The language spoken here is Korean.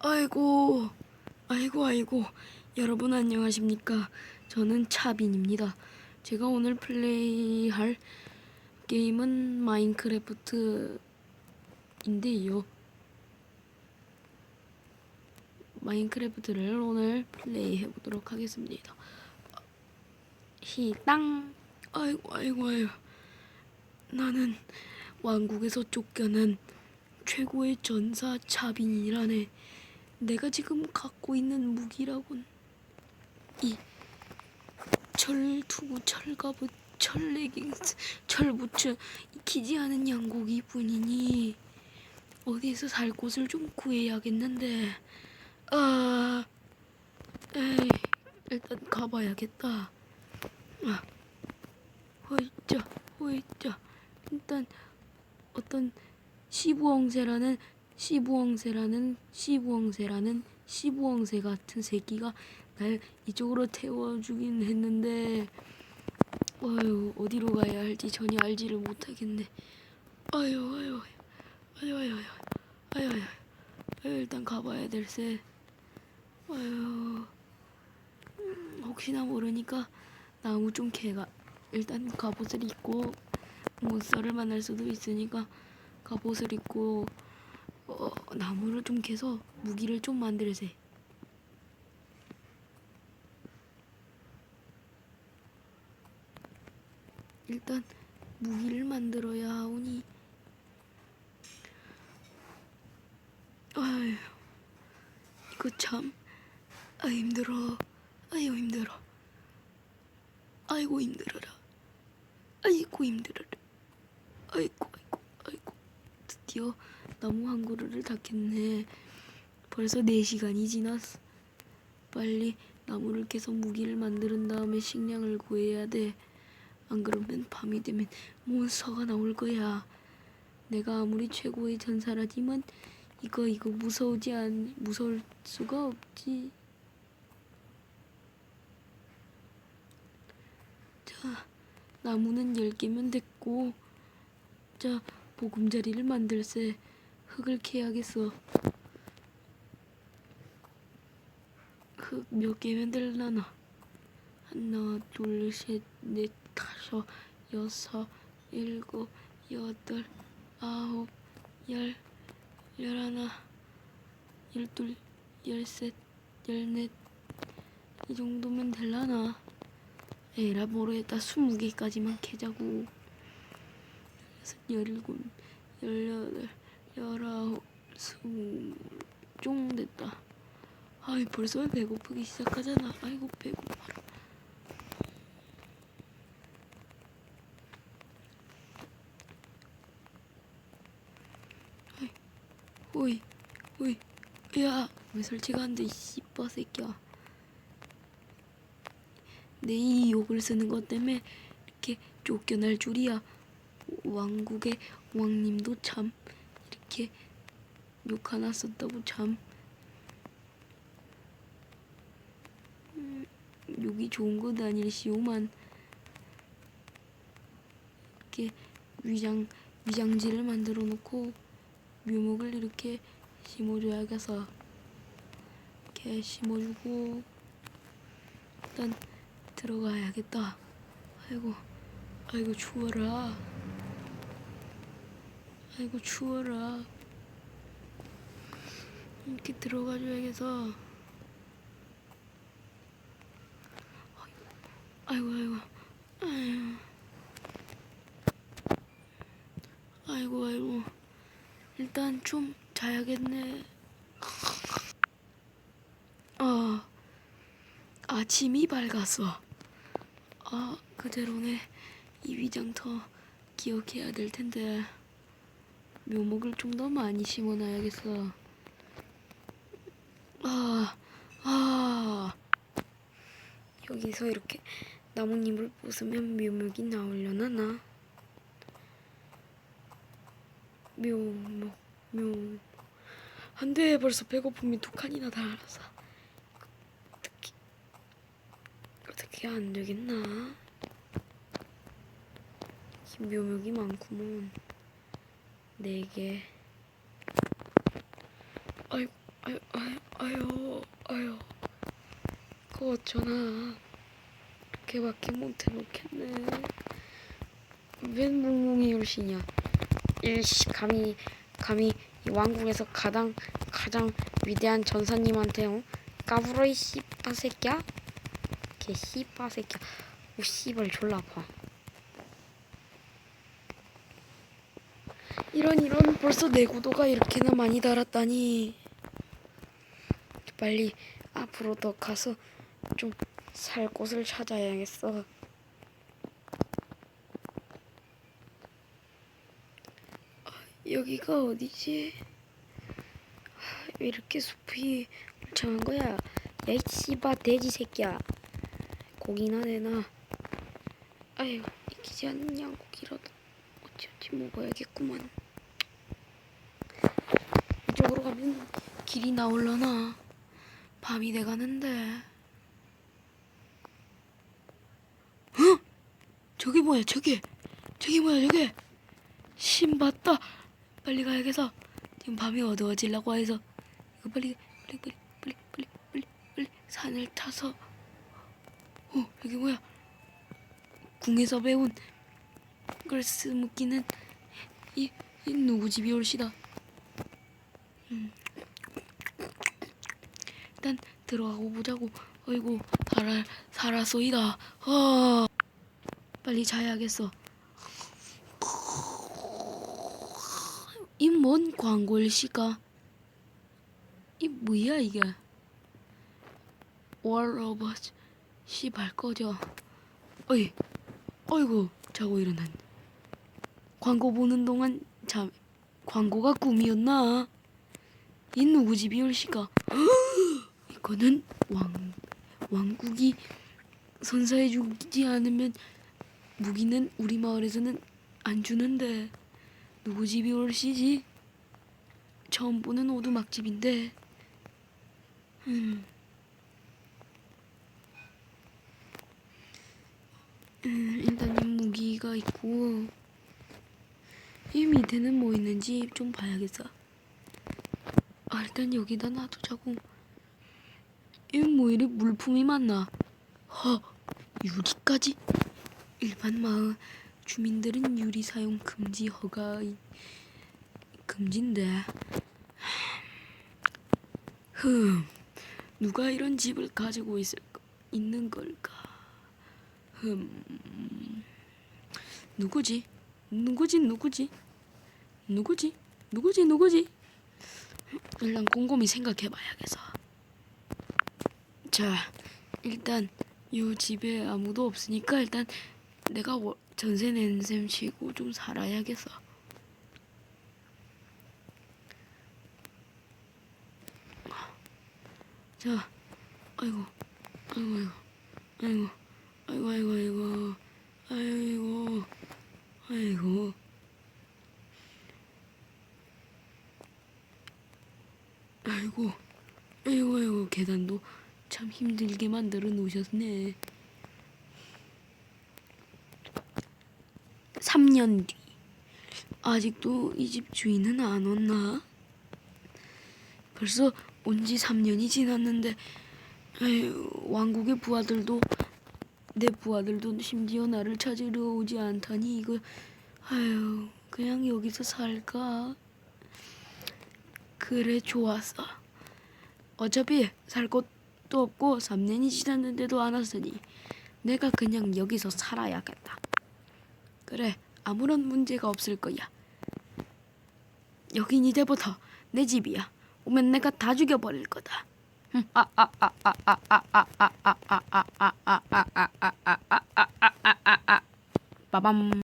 아이고, 아이고, 아이고. 여러분 안녕하십니까? 저는 차빈입니다. 제가 오늘 플레이할 게임은 마인크래프트인데요. 마인크래프트를 오늘 플레이해 보도록 하겠습니다. 히땅. 아이고, 아이고, 아이고. 나는 왕국에서 쫓겨난 최고의 전사 차빈이라네. 내가 지금 갖고 있는 무기라곤 이 철투구, 철갑옷, 철레깅스, 철부츠, 익히지 않은 양고기 뿐이니 어디에서 살 곳을 좀 구해야겠는데 아, 에이, 일단 가봐야겠다. 아, 호이자, 호이자. 일단 어떤 시부엉새라는 시부엉새라는 시부엉새라는 시부엉새 같은 새끼가 날 이쪽으로 태워주긴 했는데 어휴 어디로 가야 할지 전혀 알지를 못하겠네. 아유 아유 아유 아유 아유 아유 아유 아유 일단 가봐야 될세. 아유 음, 혹시나 모르니까 나무 좀 캐가 일단 갑옷을 입고 몬스터를 만날 수도 있으니까 갑옷을 입고 어, 나무를 좀 캐서 무기를 좀 만들세. 일단 무기를 만들어야 하오니. 아휴 이거 참 아 힘들어. 아유 힘들어. 아이고 힘들어라. 아이고 힘들어라. 아이고 아이고 아이고. 드디어 나무 한 그루를 닦겠네. 벌써 4시간이 지났어. 빨리 나무를 캐서 무기를 만드는 다음에 식량을 구해야 돼. 안 그러면 밤이 되면 몬스터가 나올 거야. 내가 아무리 최고의 전사라지만 이거 이거 무서우지 않 무서울 수가 없지. 자 나무는 10개면 됐고. 자 보금자리를 만들세 흙을 캐야겠어 흙 몇 개면 될라나? 하나 둘 셋 넷 다섯 여섯 일곱 여덟 아홉 열 열하나 열둘 열셋 열넷. 이 정도면 될라나? 에라 모르겠다. 스무 개까지만 캐자고. 여섯 열일곱 열여덟 열아홉 스물 쫑 됐다. 아이 벌써 배고프기 시작하잖아. 아이고 배고파라 아이, 오이 오이. 야 왜 설치가 안 돼 씨빠 새끼야. 내 이 욕을 쓰는 것 때문에 이렇게 쫓겨날 줄이야. 왕국의 왕님도 참 이렇게 욕 하나 썼다고 참. 음, 욕이 좋은 건 아닐시오만. 이렇게 위장 위장지를 만들어 놓고 묘목을 이렇게 심어줘야겠어 이렇게 심어주고 일단 들어가야겠다. 아이고 아이고 추워라 아이고 추워라. 이렇게 들어가줘야겠어. 아이고 아이고 아이고. 아이고 아이고. 일단 좀 자야겠네. 아 아침이 밝았어 아 그대로네. 이 위장터 기억해야 될 텐데 묘목을 좀 더 많이 심어놔야겠어. 아, 아. 여기서 이렇게 나뭇잎을 부수면 묘목이 나오려나 나? 묘목, 묘. 안돼 벌써 배고픔이 두 칸이나 달아서 어떻게 어떻게 안 되겠나? 묘목이 많구먼. 네 개. 아이고, 아유 아유 아유 아유. 그거 어쩌나. 걔밖에 못해 놓겠네. 웬 몽몽이 열시냐 일시 감히 감히 이 왕국에서 가장 가장 위대한 전사님한테 어? 까불어 이 씨바 새끼야? 개 씨바 새끼야. 오 씨발 졸라 아파 이런 이런 벌써 내 구도가 이렇게나 많이 달았다니 빨리 앞으로 더 가서 좀 살 곳을 찾아야겠어 아, 여기가 어디지? 아, 왜 이렇게 숲이 울창한 거야? 야, 이 씨바 돼지 새끼야. 고기나 내놔. 아유, 익히지 않는 양고기라도 어찌어찌 먹어야겠구만. 가면 길이 나올라나? 밤이 돼가는데. 어? 저기 뭐야, 저기. 저기 뭐야, 저기. 신봤다. 빨리 가야겠어. 지금 밤이 어두워지려고 해서 이거 빨리 빨리 빨리 빨리 빨리 빨리 빨리 산을 타서 어 여기 뭐야 궁에서 배운 글스 묶이는 이, 이 누구 집이 올시다 음. 일단 들어가고 보자고 어이구 살아 살아소이다 아 빨리 자야겠어 이 뭔 광고일시까? 이 뭐야 이게? 월러버즈 씨발 꺼져. 어이, 어이구 자고 일어난. 광고 보는 동안 잠 광고가 꿈이었나? 이 누구 집이 올시까? 이거는 왕 왕국이 선사해 주지 않으면 무기는 우리 마을에서는 안 주는데. 누구 집이 올시지? 처음 보는 오두막집인데. 음. 음, 일단 이 무기가 있고 이 밑에는 뭐 있는지 좀 봐야겠어. 아, 일단 여기다 놔두자고. 이뭐 이리 물품이 많나? 허, 유리까지? 일반 마을 주민들은 유리 사용 금지 허가 금지인데. 흠 누가 이런 집을 가지고 있을 있는 걸까? 흠. 누구지? 누구지? 누구지? 누구지? 누구지? 누구지 일단 곰곰이 생각해봐야겠어 자 일단 이 집에 아무도 없으니까 일단 내가 워- 전세 낸 셈 치고 좀 살아야겠어. 자, 아이고, 아이고, 아이고, 아이고, 아이고, 아이고, 아이고, 아이고, 아이고, 아이고, 아이고, 계단도 참 힘들게 만들어 놓으셨네. 3년 뒤 아직도 이 집 주인은 안 왔나? 벌써 온 지 3년이 지났는데 에휴, 왕국의 부하들도 내 부하들도 심지어 나를 찾으러 오지 않다니 이거 아유 그냥 여기서 살까? 그래 좋았어 어차피 살 곳도 없고 3년이 지났는데도 안 왔으니 내가 그냥 여기서 살아야겠다 그래, 아무런 문제가 없을 거야. 여긴 이제부터 내 집이야. 오면 내가 다 죽여버릴 거다. 빠밤.